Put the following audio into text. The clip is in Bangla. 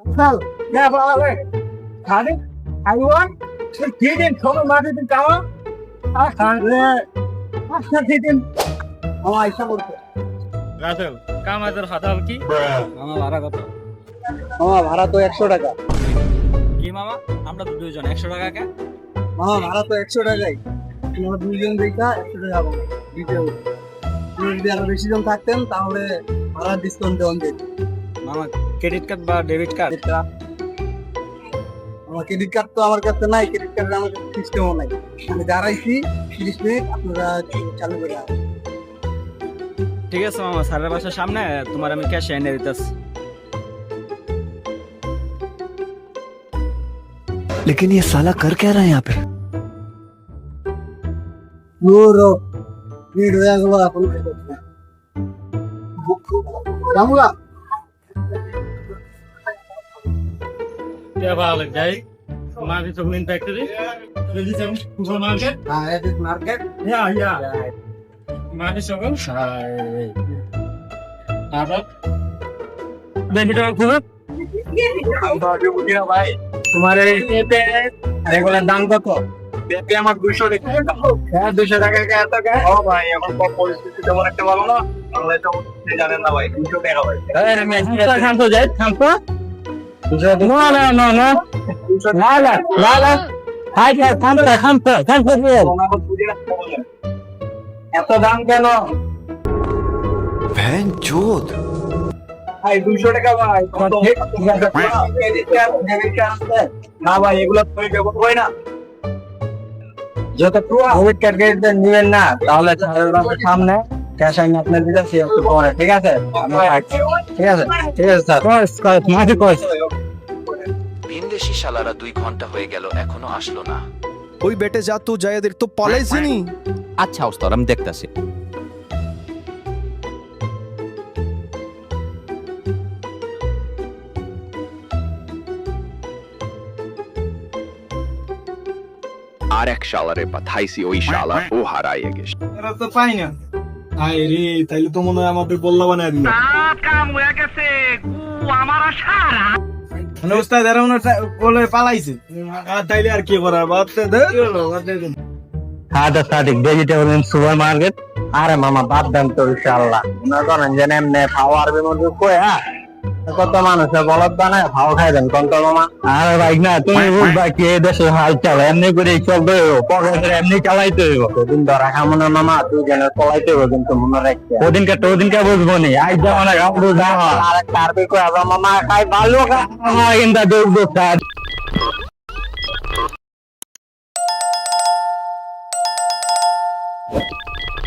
Well, yeah, well, wait. Honey, I want to get in come on, in tower. I can't. I can't get in. Oh, I saw it. Rasel কামাজের হাতাল কি মামা ভাড়া কত মামা ভাড়া তো একশো টাকা কি মামা আমরা তো দুইজন একশো টাকা কে মামা ভাড়া তো একশো টাকাই তোমার দুইজন দেখা একশো টাকা দিতে হবে যদি আরও বেশি জন থাকতেন তাহলে ভাড়া ডিসকাউন্ট দেওয়ান যেত মামা ক্রেডিট কার্ড বা ডেবিট কার্ড আমার ক্রেডিট কার্ড তো আমার কাছে নাই ক্রেডিট কার্ড আমার কাছে সিস্টেমও নাই আমি দাঁড়াইছি তিরিশ মিনিট আপনারা চালু করে আসুন। ঠিক আছে মামা স্যারের বাসার সামনে তোমার আমি ক্যাশ এনে দিতেছি लेकिन ये साला कर क्या रहा है यहाँ पे Java day. Market is a wind factory. This is a supermarket. Ah, that is market. Yeah, yeah. yeah. Market is over. Arab. Then it all comes up. তোমার এই এতে রেগুলার দাম কত দেখে আমার দুইশো টাকা হ্যাঁ দুইশো টাকা এত ও ভাই এখন পরিস্থিতি তেমন একটা ভালো না জানেন না ভাই দুইশো টাকা ভাই খান্ত যাই খান্ত No, no, no, no. এত দাম কেন? ভ্যান চোদ ভাই দুশো টাকা ভাই। না ভাই এগুলো তুমি ব্যবহার না। যত কোভিড কার্ড নিবেন না তাহলে সামনে ক্যাশ আমি আপনার দিতে ঠিক আছে? ঠিক আছে ঠিক আছে স্যার। মাঝে ভিনদেশি শালারা দুই ঘণ্টা হয়ে গেল এখনও আসলো না। ওই বেটে যা তো জায়দের তো পালাইছে নি আচ্ছা ওস্তাদ আমি দেখতাছি। আর এক শালারে পাঠাইছি ওই শালা ও হারাইয়ে গেছে। এরা তো পাই না। আয় রে তাইলে তো মনে হয় আমাদের বল্লা বানায় দিল। মানে ওস্তাদ এরা মনে বলে পালাইছে। আর তাইলে আর কি করার? বাদ দে হ্যাঁ তো সাদিক ভেজিটেবল সুপার মার্কেট আরে মামা বাদ দেন তো ইনশাআল্লাহ। না করেন যে এমনি পাওয়ার বিমন কই কয়ে হ্যাঁ? কত মানুষে বলদ বানায় ভাও খাই দেন কোন মামা আরে ভাই না তুমি বুঝবা কি এই দেশে হাল চাল এমনি করে চলতে হইব পকেটে এমনি চালাইতে হইব। ওদিন ধরা খামো না মামা তুই যেন চলাইতে হইব কিন্তু মনে ওদিনকে তো ওদিনকে বুঝব নি আজ যেমন কাপড় দাম আর কারবি কয়ে মামা খাই ভালো খাই কিন্তু